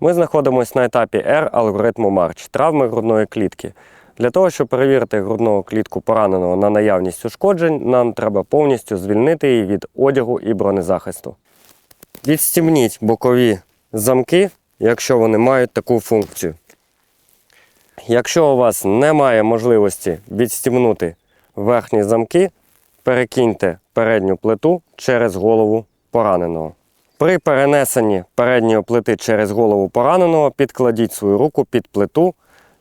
Ми знаходимося на етапі R алгоритму Марч травми грудної клітки. Для того, щоб перевірити грудну клітку пораненого на наявність ушкоджень, нам треба повністю звільнити її від одягу і бронезахисту. Відстібніть бокові замки, якщо вони мають таку функцію. Якщо у вас немає можливості відстібнути верхні замки, перекиньте передню плиту через голову пораненого. При перенесенні передньої плити через голову пораненого підкладіть свою руку під плиту,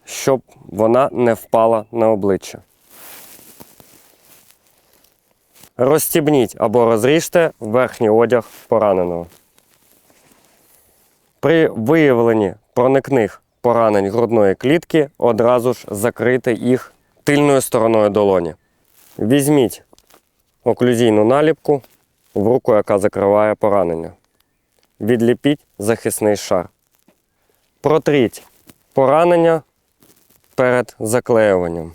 щоб вона не впала на обличчя. Розстібніть або розріжте верхній одяг пораненого. При виявленні проникних поранень грудної клітки одразу ж закрийте їх тильною стороною долоні. Візьміть оклюзійну наліпку в руку, яка закриває поранення. Відліпіть захисний шар. Протріть поранення перед заклеюванням.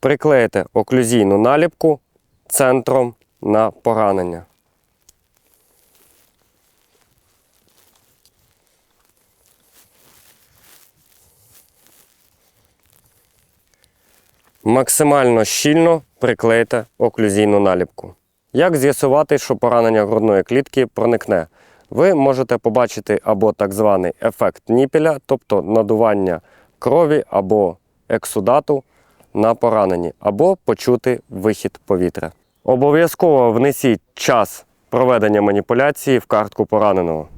Приклейте оклюзійну наліпку центром на поранення. Максимально щільно приклейте оклюзійну наліпку. Як з'ясувати, що поранення грудної клітки проникне? Ви можете побачити або так званий ефект ніпеля, тобто надування крові або ексудату на пораненні, або почути вихід повітря. Обов'язково внесіть час проведення маніпуляції в картку пораненого.